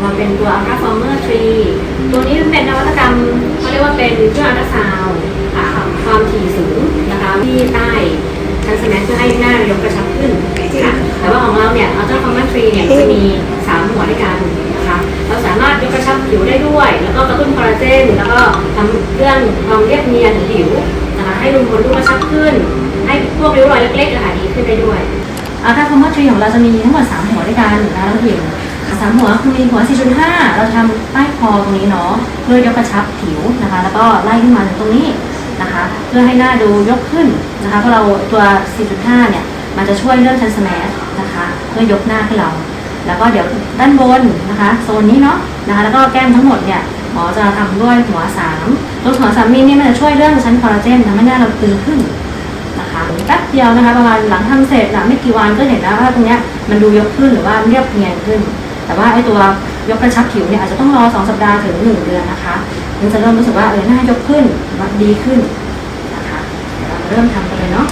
ของเราเป็นตัว Ultra Former 3ตัวนี้เป็นนวัตกรรมเขาเรียกว่าเป็นเครื่องอัลตราซาวด์ค่ะความถี่สูงนะคะที่ใต้ชั้นสแมนเพื่อให้หน้ายกกระชับขึ้นค่ะแต่ว่าของเราเนี่ย Ultra Former 3เนี่ยจะมี 3 หัวด้วยกันนะคะเราสามารถยกกระชับผิวได้ด้วย แล้วก็กระตุ้นคอลลาเจนแล้วก็ทำเรื่องความเรียบเนียนของผิวนะคะให้รูขุมขนดูกระชับขึ้น ให้พวกริ้วรอยเล็กๆอะค่ะดีขึ้นได้ด้วยอาคาคอมเมอร์ทรีของเราจะมีทั้งหมด3หัวด้วยกันนะน้องผิว สามหัวคือมีหัว 4.5 เราทำใต้คอตรงนี้เนาะเพื่อยกกระชับผิวนะคะ แล้วก็ไล่ขึ้นมาถึงตรงนี้นะคะ เพื่อให้หน้าดูยกขึ้นนะคะเพราะเราตัว 4.5 เนี่ยมันจะช่วยเรื่องชันสแมสนะคะเพื่อยกหน้าให้เรา แล้วก็เดี๋ยวด้านบนนะคะโซนนี้เนาะนะคะแล้วก็แก้มทั้งหมดเนี่ยหมอจะทำด้วยหัว3ตัวหัว3มิลนี่มันจะช่วยเรื่องชั้นคอลลาเจนทำให้หน้าเราตึงขึ้นนะคะแป๊บเดียวนะคะประมาณหลังทำเสร็จหลังไม่กี่วันก็เห็นแล้วว่าตรงเนี้ยมันดูยกขึ้นหรือว่าเรียบเนียนขึ้น แต่ว่าไอ้ตัวยกกระชับผิวเนี่ยอาจจะต้องรอ 2 สัปดาห์ถึง 1 เดือนนะคะถึงจะเริ่มรู้สึกว่าเออหน้ายกขึ้นดีขึ้นนะคะเราเริ่มทำกันเลยเนาะ